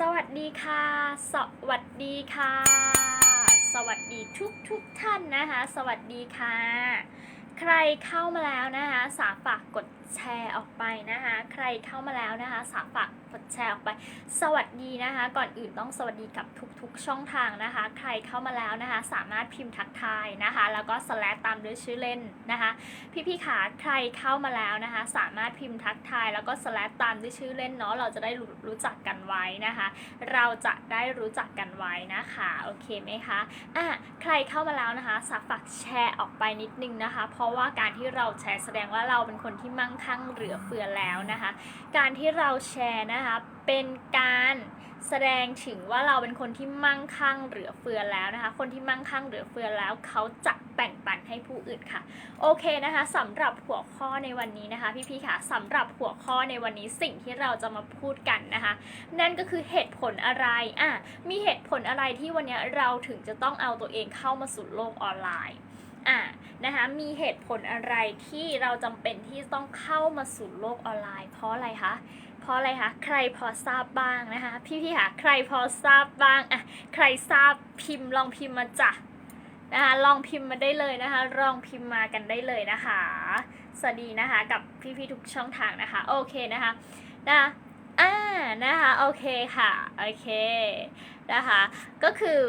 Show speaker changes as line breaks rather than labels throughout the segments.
สวัสดีค่ะ สวัสดีค่ะ สวัสดีทุกทุกท่านนะคะ สวัสดีค่ะ ใครเข้ามาแล้วนะคะ สาฝากกดแชร์ออกไปนะคะ ใครเข้ามาแล้วนะคะ สาฝาก กดแชร์ออกไป สวัสดีนะคะ ก่อนอื่นต้องสวัสดีกับทุกๆ ช่องทางนะคะ ใครเข้ามาแล้วนะคะ สามารถพิมพ์ทักทายนะคะ แล้วก็สแลตตามด้วยชื่อเล่นนะคะ พี่ๆขาใครเข้ามาแล้วนะคะ สามารถพิมพ์ทักทาย แล้วก็สแลตตามด้วยชื่อเล่นเนาะเราจะได้รู้รู้จักกันไว้นะคะ เราจะได้รู้จักกันไว้นะคะโอเคไหมคะอะใครเข้ามาแล้วนะคะสาฝากแชร์ออกไปนิดนึงนะคะ เพราะว่าการที่เราแชร์แสดงว่าเราเป็นคนที่มั่งคั่งเหลือเฟือแล้วนะคะ การที่เราแชร์นะคะ เป็นการแสดงถึงว่าเราเป็นคนที่มั่งคั่งเหลือเฟือแล้วนะคะ คนที่มั่งคั่งเหลือเฟือแล้วเขาจะแบ่งปันให้ผู้อื่นค่ะ โอเคนะคะสำหรับหัวข้อในวันนี้นะคะ พี่ๆค่ะสำหรับหัวข้อในวันนี้สิ่งที่เราจะมาพูดกันนะคะ นั่นก็คือเหตุผลอะไรอะมีเหตุผลอะไรที่วันนี้เราถึงจะต้องเอาตัวเองเข้ามาสู่โลกออนไลน์อะนะคะมีเหตุผลอะไรที่เราจำเป็นที่ต้องเข้ามาสู่โลกออนไลน์ เพราะอะไรคะ เพราะอะไรคะใครพอทราบบ้างนะคะ พี่ๆค่ะใครพอทราบบ้างอะใครทราบพิมพ์ลองพิมพ์มาจ้ะนะคะลองพิมพ์มาได้เลยนะคะ ลองพิมพ์มากันได้เลยนะคะ สวัสดีนะคะกับพี่ๆทุกช่องทางนะคะ โอเคนะคะนะคะอ่านะคะโอเคค่ะโอเคนะคะก็คือ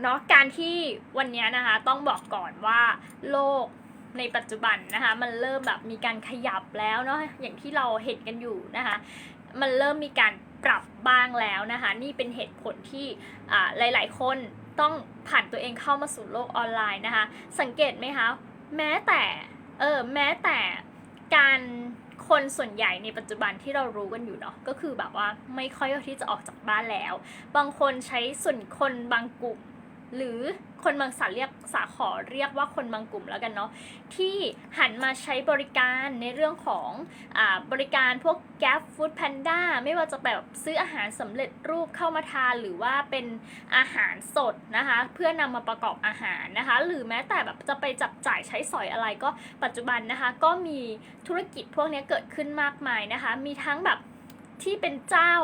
เนาะการที่วันนี้นะคะต้องบอกก่อนว่าโลก ในปัจจุบันนะคะมันเริ่มแบบมีการขยับแล้วเนาะอย่างที่เราเห็นกันอยู่นะคะมันเริ่มมีการปรับบ้างแล้วนะคะนี่เป็นเหตุผลที่อ่าหลาย ๆ คนต้องผ่านตัวเองเข้ามาสู่โลกออนไลน์นะคะสังเกตไหมคะแม้แต่เออแม้แต่การคนส่วนใหญ่ในปัจจุบันที่เรารู้กันอยู่เนาะก็คือแบบว่าไม่ค่อยที่จะออกจากบ้านแล้ว บางคนใช้ส่วนคนบางกลุ่ม หรือคนบางสาเรียกสาขอเรียกว่าคนบางกลุ่มแล้วกันเนาะที่หันมาใช้บริการในเรื่องของอบริการพวก Gap Food Panda ไม่ว่าจะแบบซื้ออาหารสำเร็จรูปเข้ามาทานหรือว่าเป็นอาหารสดนะคะ เพื่อนำมาประกอบอาหารนะคะ หรือแม้แต่แบบจะไปจับจ่ายใช้สอยอะไรก็ปัจจุบันนะคะ ก็มีธุรกิจพวกนี้เกิดขึ้นมากมายนะคะ มีทั้งแบบ ที่เป็นเจ้า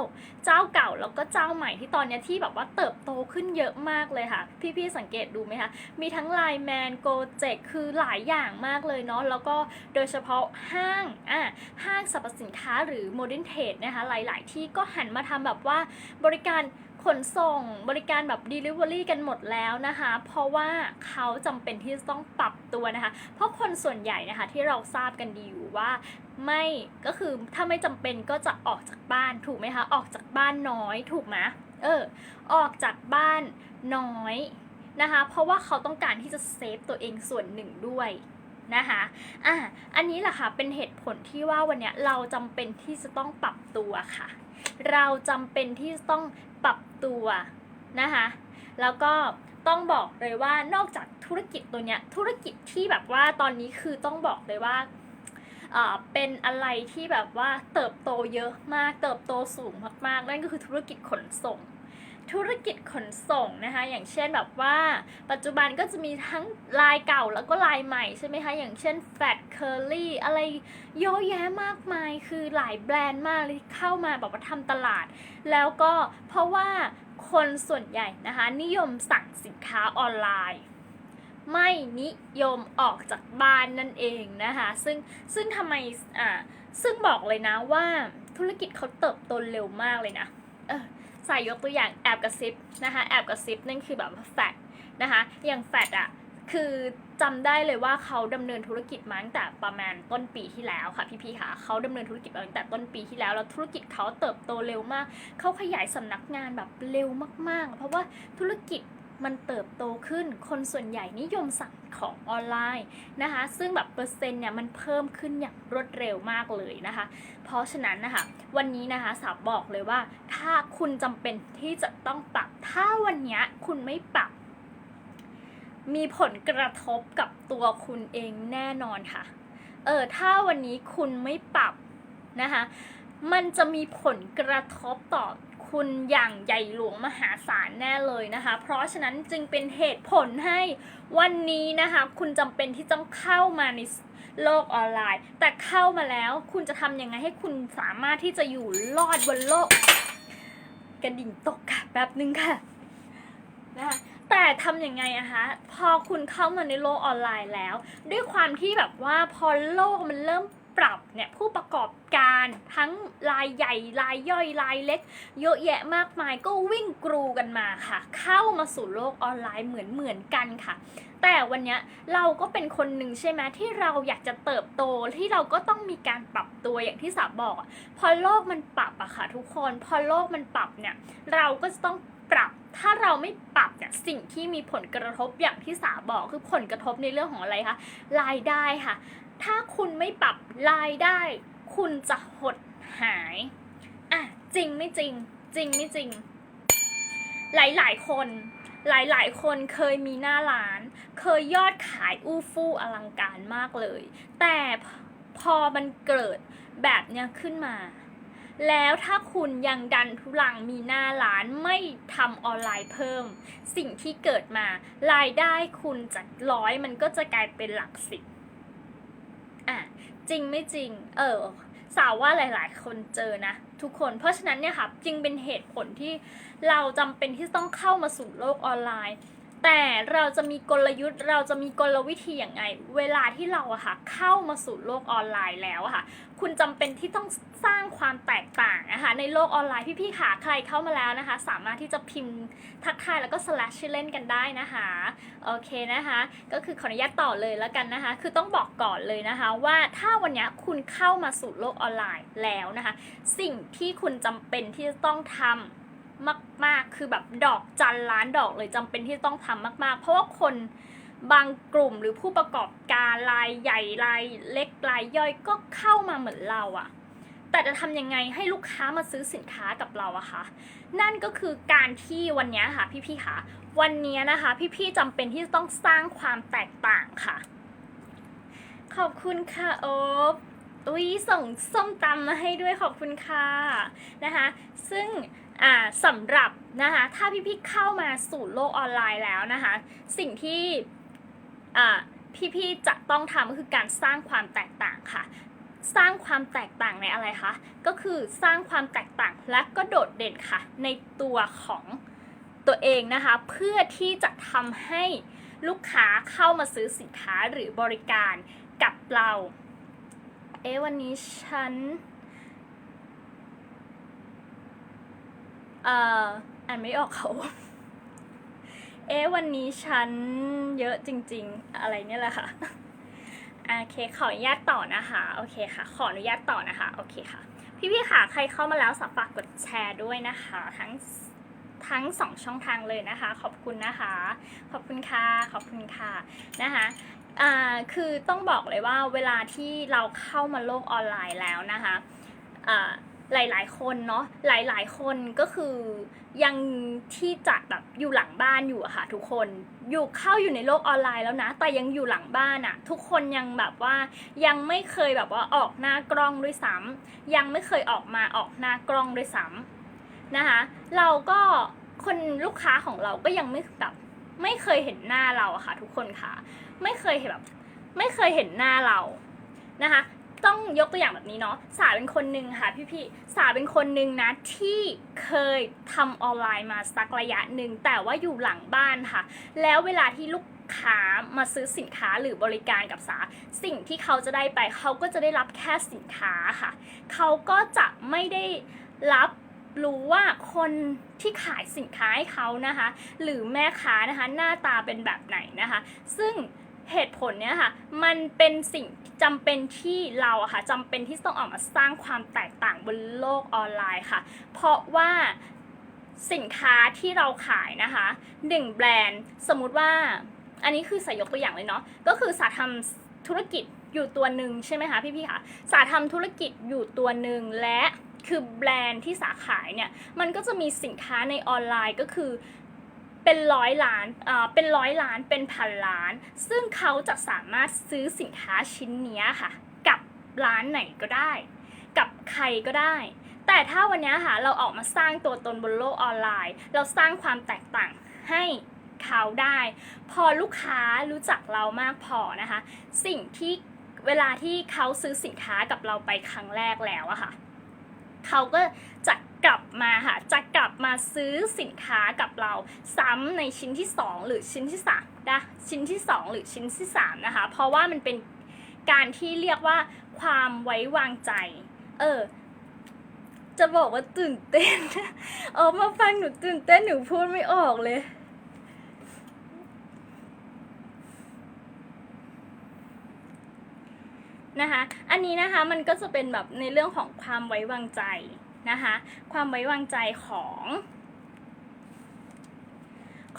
เจ้าเก่าแล้วก็เจ้าใหม่ที่ตอนนี้ที่แบบว่าเติบโตขึ้นเยอะมากเลยค่ะ พี่ๆสังเกตดูไหมคะ มีทั้งไลแมนโกเจกคือหลายอย่างมากเลยเนาะแล้วก็โดยเฉพาะห้างอะห้างสรรพสินค้าหรือโมเดิร์นเทรดนะคะหลาย ๆ ที่ก็หันมาทำแบบว่าบริการ ขนส่งบริการแบบ Delivery กันหมดแล้วนะคะ เพราะว่าเขาจำเป็นที่จะต้องปรับตัวนะคะ เพราะคนส่วนใหญ่นะคะที่เราทราบกันดีอยู่ว่าไม่ก็คือถ้าไม่จำเป็นก็จะออกจากบ้านถูกไหมคะ ออกจากบ้านน้อยถูกไหมเออ ออกจากบ้านน้อยนะคะ เพราะว่าเขาต้องการที่จะเซฟตัวเองส่วนหนึ่งด้วยนะคะ อะ อันนี้แหละค่ะ เป็นเหตุผลที่ว่าวันนี้เราจำเป็นที่จะต้องปรับตัวค่ะ เราจำเป็นที่ต้องปรับตัวนะคะแล้วก็ต้องบอกเลยว่านอกจากธุรกิจตัวเนี้ยธุรกิจที่แบบว่าตอนนี้คือต้องบอกเลยว่าเป็นอะไรที่แบบว่าเติบโตเยอะมากเติบโตสูงมากๆนั่นก็คือธุรกิจขนส่ง ธุรกิจขนส่งนะคะ อย่างเช่นแบบว่าปัจจุบันก็จะมีทั้งลายเก่าแล้วก็ลายใหม่ใช่ไหมคะ อย่างเช่น Fat Curly อะไรเยอะแยะมากมาย คือหลายแบรนด์มากเลยที่เข้ามาแบบว่าทำตลาด แล้วก็เพราะว่าคนส่วนใหญ่นะคะ นิยมสั่งสินค้าออนไลน์ ไม่นิยมออกจากบ้านนั่นเองนะคะ ซึ่งซึ่งทำไมอ่าซึ่งบอกเลยนะว่าธุรกิจเขาเติบโตเร็วมากเลยนะเออ ใส่ยกตัวอย่างแอบกระซิบนะคะแอบกระซิบนั่นคือแบบแฟดนะคะอย่างแฟดอะคือจำได้เลยว่าเขาดำเนินธุรกิจมาตั้งแต่ประมาณต้นปีที่แล้วค่ะพี่ๆค่ะเขาดำเนินธุรกิจมาตั้งแต่ต้นปีที่แล้วแล้วธุรกิจเขาเติบโตเร็วมากเขาขยายสำนักงานแบบเร็วมากๆ เพราะว่าธุรกิจ มันเติบโตขึ้น คนส่วนใหญ่นิยมสั่งของออนไลน์นะคะ ซึ่งแบบเปอร์เซ็นต์เนี่ยมันเพิ่มขึ้นอย่างรวดเร็วมากเลยนะคะ เพราะฉะนั้นนะคะ วันนี้นะคะสาวบอกเลยว่า ถ้าคุณจำเป็นที่จะต้องปรับ ถ้าวันนี้คุณไม่ปรับ มีผลกระทบกับตัวคุณเองแน่นอนค่ะ เออ ถ้าวันนี้คุณไม่ปรับนะคะ มันจะมีผลกระทบต่อ คุณอย่างใหญ่หลวงมหาศาลแน่เลยนะคะ เพราะฉะนั้นจึงเป็นเหตุผลให้วันนี้นะคะ คุณจำเป็นที่ต้องเข้ามาในโลกออนไลน์ แต่เข้ามาแล้วคุณจะทำยังไงให้คุณสามารถที่จะอยู่รอดบนโลกกระดิ่งตกค่ะแป๊บนึงค่ะนะคะแต่ทำยังไงอะคะพอคุณเข้ามาในโลกออนไลน์แล้ว ด้วยความที่แบบว่าพอโลกมันเริ่ม ปรับเนี่ยผู้ประกอบการทั้งรายใหญ่รายย่อยรายเล็ก เยอะแยะมากมายก็วิ่งกรูกันมาค่ะ เข้ามาสู่โลกออนไลน์เหมือนเหมือนกันค่ะ แต่วันนี้เราก็เป็นคนหนึ่งใช่ไหมที่เราอยากจะเติบโตที่เราก็ต้องมีการปรับตัวอย่างที่สาบอก พอโลกมันปรับอะค่ะทุกคนพอโลกมันปรับเนี่ยเราก็จะต้องปรับถ้าเราไม่ปรับเนี่ยสิ่งที่มีผลกระทบอย่างที่สาบอกคือผลกระทบในเรื่องของอะไรคะรายได้ค่ะ ถ้าคุณไม่ปรับรายได้ คุณจะหดหายอะจริงไม่จริง จริงไม่จริง หลายๆ คนหลายๆ คนเคยมีหน้าร้าน เคยยอดขายอู้ฟู่อลังการมากเลย แต่พอมันเกิดแบบเนี้ยขึ้นมา แล้วถ้าคุณยังดันทุลังมีหน้าร้านไม่ทำออนไลน์เพิ่ม สิ่งที่เกิดมา รายได้คุณจากร้อยมันก็จะกลายเป็นหลักสิบ จริงไม่จริง เออ สาวว่าหลาย ๆ คนเจอนะ ทุกคน เพราะฉะนั้นเนี่ยค่ะจึงเป็นเหตุผลที่เราจำเป็นที่ต้องเข้ามาสู่โลกออนไลน์ แต่เราจะมีกลยุทธ์ เราจะมีกลวิธีอย่างไง เวลาที่เราอะค่ะเข้ามาสู่โลกออนไลน์แล้วอะค่ะ คุณจำเป็นที่ต้องสร้างความแตกต่างนะคะในโลกออนไลน์พี่ๆค่ะใครเข้ามาแล้วนะคะ สามารถที่จะพิมพ์ทักทายแล้วก็ slash ชื่อเล่นกันได้นะคะโอเคนะคะ ก็คือขออนุญาตต่อเลยแล้วกันนะคะ คือต้องบอกก่อนเลยนะคะว่าถ้าวันนี้คุณเข้ามาสู่โลกออนไลน์แล้วนะคะ สิ่งที่คุณจำเป็นที่จะต้องทำ มาก ๆ คือแบบดอกจันล้านดอกเลยจำเป็นที่ต้องทำมากๆ เพราะว่าคนบางกลุ่มหรือผู้ประกอบการรายใหญ่รายเล็กรายย่อยก็เข้ามาเหมือนเราอะแต่จะทำยังไงให้ลูกค้ามาซื้อสินค้ากับเราอะคะนั่นก็คือการที่วันนี้ค่ะพี่ๆค่ะ วันนี้นะคะ พี่ๆจำเป็นที่จะต้องสร้างความแตกต่างค่ะ ขอบคุณค่ะโอ๊บอุ้ยส่งส้มตำมาให้ด้วยขอบคุณค่ะนะคะ ซึ่ง อ่าสำหรับนะคะถ้าพี่ๆเข้ามาสู่โลกออนไลน์แล้วนะคะ สิ่งที่อ่าพี่ๆจะต้องทำก็คือการสร้างความแตกต่างค่ะ สร้างความแตกต่างในอะไรคะก็คือสร้างความแตกต่างและก็โดดเด่นค่ะ ในตัวของตัวเองนะคะ เพื่อที่จะทำให้ลูกค้าเข้ามาซื้อสินค้าหรือบริการกับเรา เอ๊ะวันนี้ฉัน เอ่ออ่านไม่ออกเขา เอ๊ะวันนี้ฉันเยอะจริง ๆ อะไรเนี่ยแหละค่ะโอเคขออนุญาตต่อนะคะโอเคค่ะ ขออนุญาตต่อนะคะโอเคค่ะ พี่ๆค่ะ ใครเข้ามาแล้วสฝากกดแชร์ด้วยนะคะ ทั้งทั้งสองช่องทางเลยนะคะ ขอบคุณนะคะ ขอบคุณค่ะขอบคุณค่ะนะคะคือต้องบอกเลยว่าเวลาที่เราเข้ามาโลกออนไลน์แล้วนะคะ หลายๆ คนเนาะหลายๆ คนก็คือยังที่จะแบบอยู่หลังบ้านอยู่อะค่ะทุกคนอยู่เข้าอยู่ในโลกออนไลน์แล้วนะ แต่ยังอยู่หลังบ้านอะทุกคนยังแบบว่ายังไม่เคยแบบว่าออกหน้ากล้องด้วยซ้ำยังไม่เคยออกมาออกหน้ากล้องด้วยซ้ำนะคะเราก็คนลูกค้าของเราก็ยังไม่แบบไม่เคยเห็นหน้าเราอะค่ะ ทุกคนค่ะ ไม่เคยเห็นแบบไม่เคยเห็นหน้าเรานะคะ ต้องยกตัวอย่างแบบนี้เนาะสาเป็นคนหนึ่งค่ะพี่ๆสาเป็นคนหนึ่งนะที่เคยทำออนไลน์มาสักระยะหนึ่งแต่ว่าอยู่หลังบ้านค่ะ แล้วเวลาที่ลูกค้ามาซื้อสินค้าหรือบริการกับสา สิ่งที่เขาจะได้ไป เขาก็จะได้รับแค่สินค้าค่ะ เขาก็จะไม่ได้รับรู้ว่าคนที่ขายสินค้าให้เขานะคะ หรือแม่ค้านะคะ หน้าตาเป็นแบบไหนนะคะ ซึ่ง เหตุผลเนี้ยค่ะ มันเป็นสิ่งจำเป็นที่เราอะค่ะจำเป็นที่ต้องออกมาสร้างความแตกต่างบนโลกออนไลน์ค่ะ เพราะว่าสินค้าที่เราขายนะคะหนึ่งแบรนด์สมมุติว่า อันนี้คือสายยกตัวอย่างเลยเนาะก็คือสาทำธุรกิจอยู่ตัวหนึ่งใช่ไหมคะพี่ๆคะสาทำธุรกิจอยู่ตัวหนึ่งและคือแบรนด์ที่สาขายเนี่ย มันก็จะมีสินค้าในออนไลน์ก็คือ เป็นร้อยล้านอ่าเป็นร้อยล้านเป็นพันล้าน ซึ่งเขาจะสามารถซื้อสินค้าชิ้นนี้ค่ะ กับร้านไหนก็ได้ กับใครก็ได้ แต่ถ้าวันนี้ค่ะเราออกมาสร้างตัวตนบนโลกออนไลน์ เราสร้างความแตกต่างให้เขาได้ พอลูกค้ารู้จักเรามากพอนะคะ สิ่งที่เวลาที่เขาซื้อสินค้ากับเราไปครั้งแรกแล้วอะค่ะ เขาก็จะกลับมาค่ะจะกลับมาซื้อสินค้ากับเราซ้ำในชิ้นที่ 2 หรือชิ้นที่3นะชิ้นที่ 2 หรือชิ้นที่3นะคะเพราะว่ามันเป็นการที่เรียกว่าความไว้วางใจ เออ จะบอกว่าตื่นเต้น เออมาฟังหนูตื่นเต้นหนูพูดไม่ออกเลย นะคะ อันนี้นะคะมันก็จะเป็นแบบในเรื่องของความไว้วางใจนะคะ ความไว้วางใจของ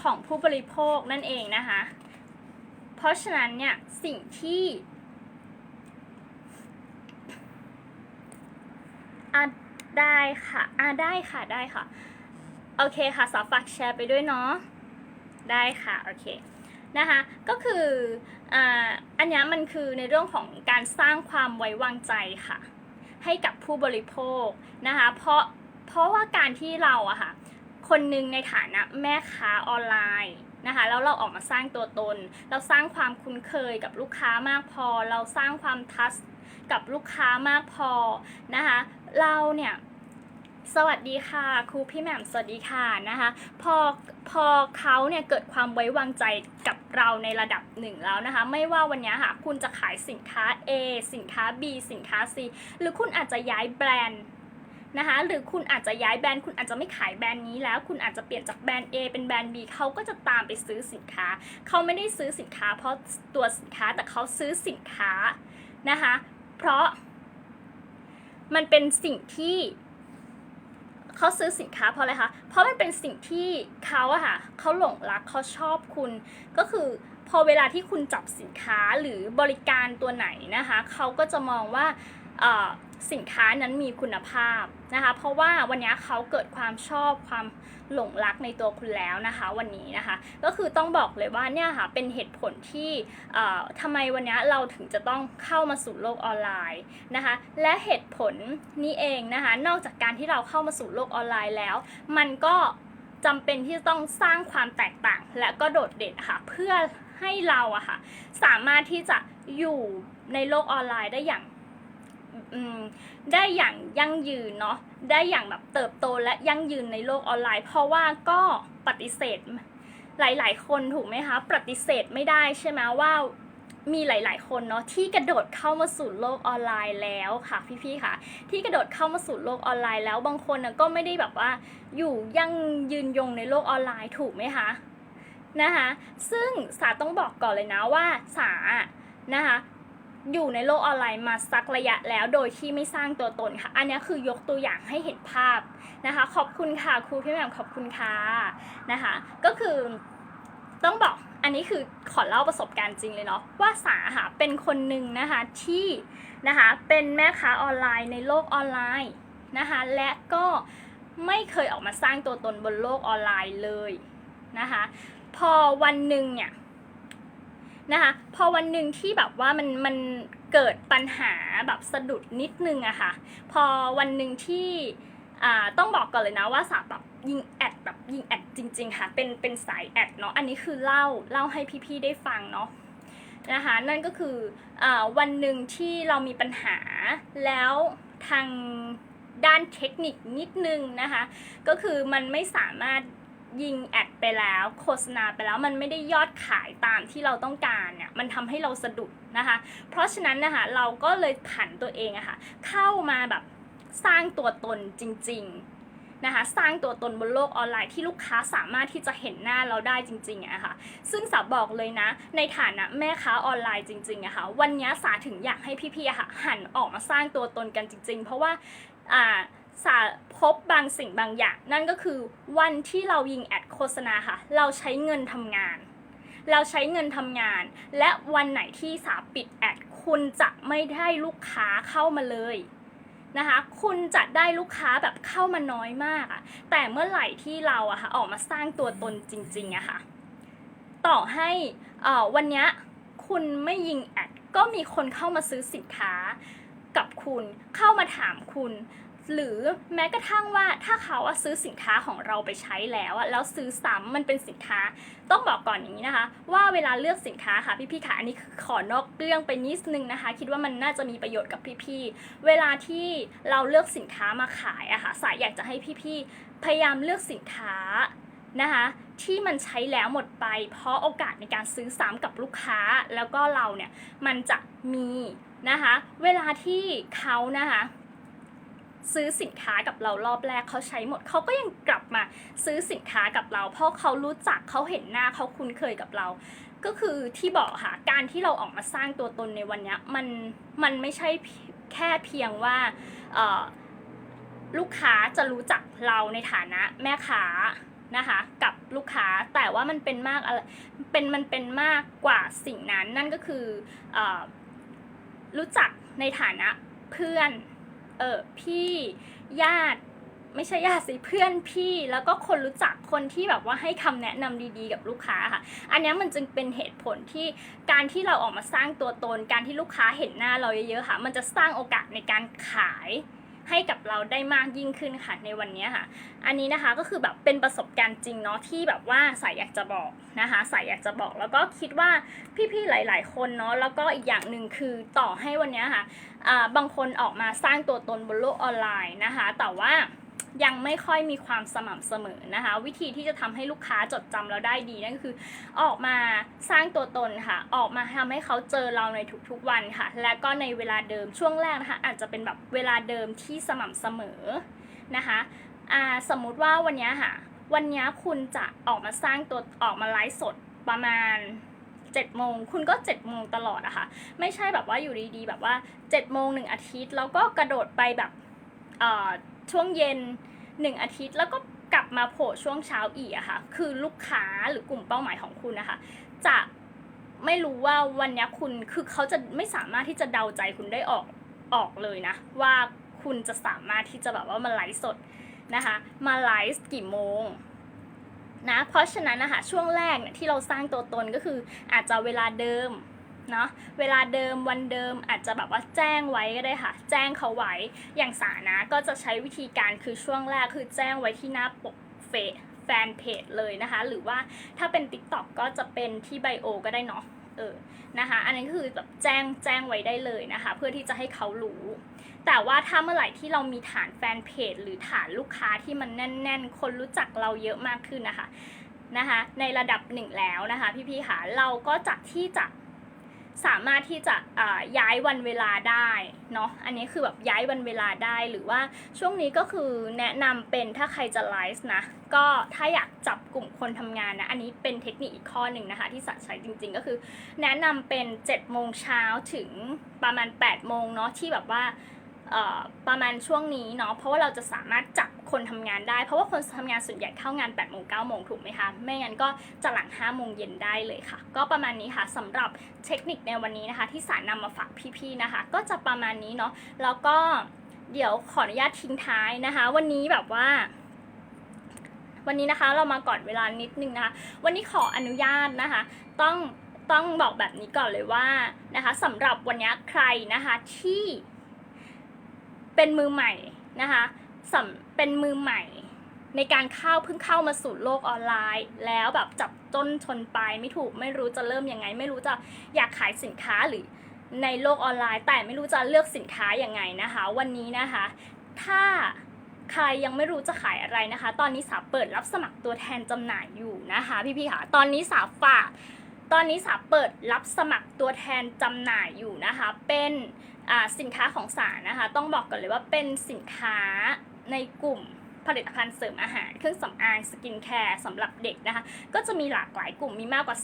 ของผู้บริโภคนั่นเองนะคะ เพราะฉะนั้นเนี่ยสิ่งที่อะได้ค่ะอะได้ค่ะได้ค่ะ โอเคค่ะสาวฝากแชร์ไปด้วยเนาะ ได้ค่ะ โอเค นะคะก็คืออันนี้มันคือในเรื่องของการสร้างความไว้วางใจค่ะ ให้กับผู้บริโภคนะคะเพราะเพราะว่าการที่เราอะค่ะคนหนึ่งในฐานะแม่ค้าออนไลน์นะคะแล้วเราออกมาสร้างตัวตน เราสร้างความคุ้นเคยกับลูกค้ามากพอ เราสร้างความทัสกับลูกค้ามากพอนะคะเราเนี่ย สวัสดีค่ะครูพี่แหม่มสวัสดีค่ะนะคะพอพอเขาเนี่ยเกิดความไว้วางใจกับเราในระดับหนึ่งแล้วนะคะ ไม่ว่าวันนี้ค่ะคุณจะขายสินค้า A สินค้า B สินค้า C หรือคุณอาจจะย้ายแบรนด์นะคะหรือคุณอาจจะย้ายแบรนด์คุณอาจจะไม่ขายแบรนด์นี้แล้ว คุณอาจจะเปลี่ยนจากแบรนด์ A เป็นแบรนด์ B เขาก็จะตามไปซื้อสินค้า เขาไม่ได้ซื้อสินค้า เพราะตัวสินค้าแต่เขาซื้อสินค้านะคะ เพราะมันเป็นสิ่งที่ เขาซื้อสินค้าเพราะอะไรคะ เพราะมันเป็นสิ่งที่เขาอะค่ะเขาหลงรักเขาชอบคุณ ก็คือพอเวลาที่คุณจับสินค้าหรือบริการตัวไหนนะคะ เขาก็จะมองว่า สินค้านั้นมีคุณภาพนะคะ เพราะว่าวันนี้เขาเกิดความชอบความหลงรักในตัวคุณแล้วนะคะวันนี้นะคะ ก็คือต้องบอกเลยว่าเนี่ยค่ะเป็นเหตุผลที่ทำไมวันนี้เราถึงจะต้องเข้ามาสู่โลกออนไลน์นะคะ และเหตุผลนี้เองนะคะ นอกจากการที่เราเข้ามาสู่โลกออนไลน์แล้ว มันก็จำเป็นที่จะต้องสร้างความแตกต่าง และก็โดดเด่นค่ะเพื่อให้เราอะค่ะสามารถที่จะอยู่ในโลกออนไลน์ได้อย่าง ได้อย่างยั่งยืนเนาะได้อย่างแบบเติบโตและยั่งยืนในโลกออนไลน์ เพราะว่าก็ปฏิเสธหลาย ๆ คนถูกไหมคะ ปฏิเสธไม่ได้ใช่ไหมว่ามีหลาย ๆ คนเนาะที่กระโดดเข้ามาสู่โลกออนไลน์แล้วค่ะพี่ๆค่ะ ที่กระโดดเข้ามาสู่โลกออนไลน์แล้วบางคนนะก็ไม่ได้แบบว่าอยู่ยั่งยืนยงในโลกออนไลน์ถูกไหมคะนะคะซึ่งสาต้องบอกก่อนเลยนะว่าสานะคะ อยู่ในโลกออนไลน์มาสักระยะแล้วโดยที่ไม่สร้างตัวตนค่ะ อันนี้คือยกตัวอย่างให้เห็นภาพนะคะ ขอบคุณค่ะครูพี่แหม่มขอบคุณค่ะนะคะ ก็คือต้องบอกอันนี้คือขอเล่าประสบการณ์จริงเลยเนาะว่าสาค่ะเป็นคนหนึ่งนะคะที่นะคะเป็นแม่ค้าออนไลน์ในโลกออนไลน์นะคะและก็ไม่เคยออกมาสร้างตัวตนบนโลกออนไลน์เลยนะคะ พอวันหนึ่งเนี่ย นะคะพอวันหนึ่งที่แบบว่ามันมันเกิดปัญหาแบบสะดุดนิดนึงอะค่ะ พอวันหนึ่งที่ต้องบอกก่อนเลยนะว่าสาแบบยิงแอดแบบยิงแอดจริง ๆ ค่ะ เป็นเป็นสายแอดเนาะอันนี้คือเล่าเล่าให้พี่ๆได้ฟังเนาะนะคะนั่นก็คืออวันหนึ่งที่เรามีปัญหาแล้วทางด้านเทคนิคนิดนึงนะคะ ก็คือมันไม่สามารถ ยิงแอดไปแล้วโฆษณาไปแล้วมันไม่ได้ยอดขายตามที่เราต้องการเนี่ยมันทำให้เราสะดุดนะคะ เพราะฉะนั้นนะคะเราก็เลยผันตัวเองอะค่ะเข้ามาแบบสร้างตัวตนจริงๆนะคะสร้างตัวตนบนโลกออนไลน์ที่ลูกค้าสามารถที่จะเห็นหน้าเราได้จริงๆอะค่ะซึ่งสาบอกเลยนะ ในฐานะแม่ค้าออนไลน์จริงๆอะค่ะวันนี้สาถึงอยากให้พี่ๆอะค่ะหันออกมาสร้างตัวตนกันจริง ๆ เพราะว่าอ่า สาพบบางสิ่งบางอย่าง นั่นก็คือวันที่เรายิงแอดโฆษณาค่ะ เราใช้เงินทำงาน เราใช้เงินทำงาน และวันไหนที่สาปิดแอดคุณจะไม่ได้ลูกค้าเข้ามาเลยนะคะ คุณจะได้ลูกค้าแบบเข้ามาน้อยมากอะแต่เมื่อไหร่ที่เราอะค่ะออกมาสร้างตัวตนจริงๆอะค่ะ ต่อให้อ่อวันนี้คุณไม่ยิงแอดก็มีคนเข้ามาซื้อสินค้ากับคุณ เข้ามาถามคุณ หรือแม้กระทั่งว่าถ้าเขาซื้อสินค้าของเราไปใช้แล้วแล้วซื้อซ้ำมันเป็นสินค้า ต้องบอกก่อนอย่างนี้นะคะ ว่าเวลาเลือกสินค้าค่ะพี่ๆค่ะอันนี้ขอนอกเรื่องไปนิดนึงนะคะ คิดว่ามันน่าจะมีประโยชน์กับพี่ๆเวลาที่เราเลือกสินค้ามาขายอะค่ะสายอยากจะให้พี่ๆพยายามเลือกสินค้านะคะที่มันใช้แล้วหมดไป เพราะโอกาสในการซื้อซ้ำกับลูกค้าแล้วก็เราเนี่ยมันจะมีนะคะ เวลาที่เขานะคะ ซื้อสินค้ากับเรารอบแรกเขาใช้หมดเขาก็ยังกลับมาซื้อสินค้ากับเรา เพราะเขารู้จักเขาเห็นหน้าเขาคุ้นเคยกับเรา ก็คือที่บอกค่ะการที่เราออกมาสร้างตัวตนในวันนี้มันมันไม่ใช่แค่เพียงว่าลูกค้าจะรู้จักเราในฐานะแม่ค้านะคะกับลูกค้าแต่ว่ามันเป็นมากอะไรเป็นมันเป็นมากกว่าสิ่งนั้นนั่นก็คืออรู้จักในฐานะเพื่อน เออพี่ญาติไม่ใช่ญาติสิเพื่อนพี่แล้วก็คนรู้จักคนที่แบบว่าให้คำแนะนำดีๆ กับลูกค้าค่ะ อันนี้มันจึงเป็นเหตุผลที่การที่เราออกมาสร้างตัวตน การที่ลูกค้าเห็นหน้าเราเยอะๆค่ะ มันจะสร้างโอกาสในการขาย ให้กับเราได้มากยิ่งขึ้นค่ะในวันนี้ค่ะ อันนี้นะคะก็คือแบบเป็นประสบการณ์จริงเนาะที่แบบว่าสายอยากจะบอกนะคะสายอยากจะบอกแล้วก็คิดว่าพี่ๆหลาย ๆ คนเนาะแล้วก็อีกอย่างหนึ่งคือต่อให้วันนี้ค่ะอ่าบางคนออกมาสร้างตัวตนบนโลกออนไลน์นะคะ แต่ว่า ยังไม่ค่อยมีความสม่ำเสมอนะคะ วิธีที่จะทำให้ลูกค้าจดจำเราได้ดีนั่นก็คือ ออกมาสร้างตัวตนค่ะ ออกมาทำให้เขาเจอเราในทุกๆวันค่ะ และก็ในเวลาเดิมช่วงแรกนะคะอาจจะเป็นแบบเวลาเดิมที่สม่ำเสมอนะคะอ่าสมมุติว่าวันนี้ค่ะ วันนี้คุณจะออกมาสร้างตัวออกมาไลฟ์สดประมาณ7โมงคุณก็7โมงตลอดอะค่ะ ไม่ใช่แบบว่าอยู่ดีๆ แบบว่า7โมงหนึ่งอาทิตย์ แล้วก็กระโดดไปแบบเอ่อ ช่วงเย็นหนึ่งอาทิตย์ แล้วก็กลับมาโผล่ช่วงเช้าอีกอะค่ะ คือลูกค้าหรือกลุ่มเป้าหมายของคุณนะคะ จะไม่รู้ว่าวันนี้คุณคือเขาจะไม่สามารถที่จะเดาใจคุณได้ออกออกเลยนะ ว่าคุณจะสามารถที่จะแบบว่ามาไลฟ์สดนะคะ มาไลฟ์กี่โมงนะเพราะฉะนั้นนะคะช่วงแรกเนี่ยที่เราสร้างตัวตนก็คืออาจจะเวลาเดิม เนาะเวลาเดิมวันเดิมอาจจะแบบว่าแจ้งไว้ก็ได้ค่ะ แจ้งเขาไว้อย่างสานะก็จะใช้วิธีการคือช่วงแรกคือแจ้งไว้ที่หน้าปกเฟซแฟนเพจเลยนะคะ หรือว่าถ้าเป็น Tik t o อกก็จะเป็นที่ไบโอก็ได้เนาะเออนะคะ อันนี้คือแบบแจ้งแจ้งไว้ได้เลยนะคะ เพื่อที่จะให้เขารู้ แต่ว่าถ้าเมื่อไหร่ที่เรามีฐานแฟนเพจ หรือฐานลูกค้าที่มันแน่น ๆ คนรู้จักเราเยอะมากขึ้นนะคะนะคะ ในระดับหนึ่งแล้วนะคะ พี่ๆค่ะเราก็จะที่จะ สามารถที่จะย้ายวันเวลาได้เนาะอันนี้คือแบบย้ายวันเวลาได้หรือว่าช่วงนี้ก็คือแนะนำเป็นถ้าใครจะไลฟ์นะ ก็ถ้าอยากจับกลุ่มคนทำงานนะอันนี้เป็นเทคนิคอีกข้อหนึ่งนะคะที่สัใช้จริงๆก็คือ แนะนำเป็น7โมงเช้าถึงประมาณ8โมงเนาะที่แบบว่า ประมาณช่วงนี้เนาะเพราะว่าเราจะสามารถจับคนทำงานได้ เพราะว่าคนทำงานส่วนใหญ่เข้างาน8โมง9โมงถูกไหมคะไม่งั้นก็จะหลัง5โมงเย็นได้เลยค่ะ ก็ประมาณนี้ค่ะสำหรับเทคนิคในวันนี้นะคะ ที่สารนำมาฝากพี่ๆนะคะ ก็จะประมาณนี้เนาะแล้วก็เดี๋ยวขออนุญาตทิ้งท้ายนะคะ วันนี้แบบว่าวันนี้นะคะเรามาก่อนเวลานิดนึงนะคะ วันนี้ขออนุญาตนะคะ ต้องต้องบอกแบบนี้ก่อนเลยว่านะคะสำหรับวันนี้ใครนะคะที่ เป็นมือใหม่นะคะสำเป็นมือใหม่ ในการเข้าเพิ่งเข้ามาสู่โลกออนไลน์ แล้วแบบจับต้นชนปลายไม่ถูกไม่รู้จะเริ่มยังไง ไม่รู้จะอยากขายสินค้าหรือในโลกออนไลน์ แต่ไม่รู้จะเลือกสินค้ายังไงนะคะ วันนี้นะคะ ถ้าใครยังไม่รู้จะขายอะไรนะคะ ตอนนี้สาเปิดรับสมัครตัวแทนจำหน่ายอยู่นะคะพี่ๆค่ะตอนนี้สาฝากตอนนี้สาเปิดรับสมัครตัวแทนจำหน่ายอยู่นะคะ เป็น สินค้าของสารนะคะ ต้องบอกก่อนเลยว่าเป็นสินค้าในกลุ่มผลิตภัณฑ์เสริมอาหาร เครื่องสำอางสกินแคร์สำหรับเด็กนะคะ ก็จะมีหลากหลายกลุ่มมีมากกว่า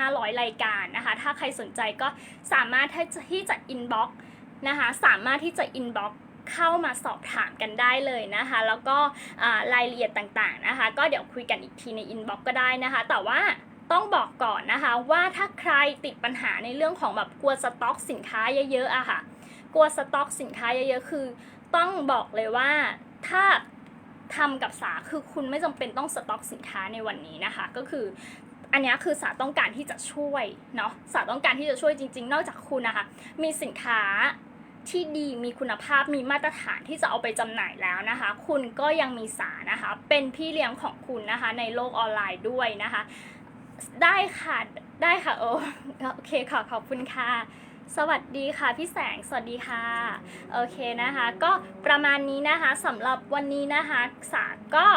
2,500 รายการนะคะ ถ้าใครสนใจก็สามารถที่จะอินบ็อกนะคะ สามารถที่จะอินบ็อกเข้ามาสอบถามกันได้เลยนะคะ แล้วก็รายละเอียดต่างๆนะคะ ก็เดี๋ยวคุยกันอีกทีในอินบ็อกก็ได้นะคะ แต่ว่า ต้องบอกก่อนนะคะว่าถ้าใครติดปัญหาในเรื่องของแบบกลัวสต็อกสินค้าเยอะๆอะค่ะ กลัวสต็อกสินค้าเยอะๆคือ ต้องบอกเลยว่าถ้าทำกับสาคือคุณไม่จำเป็นต้องสต็อกสินค้าในวันนี้นะคะ ก็คืออันนี้คือสาต้องการที่จะช่วยเนาะสาต้องการที่จะช่วยจริง ๆ นอกจากคุณนะคะ มีสินค้าที่ดีมีคุณภาพมีมาตรฐานที่จะเอาไปจำหน่ายแล้วนะคะ คุณก็ยังมีสานะคะ เป็นพี่เลี้ยงของคุณนะคะ ในโลกออนไลน์ด้วยนะคะ ได้ค่ะได้ค่ะโอโอเคค่ะขอบคุณค่ะ สวัสดีค่ะพี่แสงสวัสดีค่ะโอเคนะคะ ก็ประมาณนี้นะคะสำหรับวันนี้นะคะสาก็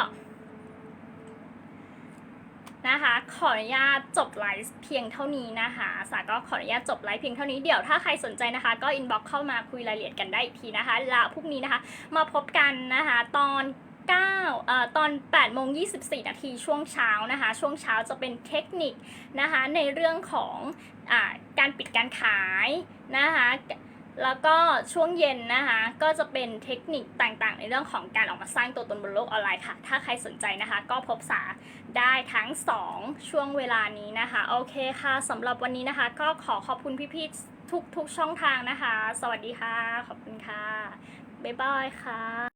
นะคะขออนุญาตจบไลฟ์เพียงเท่านี้นะคะสาก็ขออนุญาตจบไลฟ์เพียงเท่านี้เดี๋ยวถ้าใครสนใจนะคะ ก็อินบ็อกเข้ามาคุยรายละเอียดกันได้อีกทีนะคะแล้วพรุ่งนี้นะคะ มาพบกันนะคะ ตอน 9เอ่อตอน8โมง24 นาทีช่วงเช้านะคะ ช่วงเช้าจะเป็นเทคนิคนะคะในเรื่องของอาการปิดการขายนะคะแล้วก็ช่วงเย็นนะคะก็จะเป็นเทคนิคต่างๆ ในเรื่องของการออกมาสร้างตัวตนบนโลกออนไลน์ค่ะ ถ้าใครสนใจนะคะ ก็พบสาได้ทั้ง 2 ช่วงเวลานี้นะคะ โอเคค่ะสำหรับวันนี้นะคะ ก็ขอขอบคุณพี่ๆทุกๆช่องทางนะคะ สวัสดีค่ะ ขอบคุณค่ะ บ๊ายบายค่ะ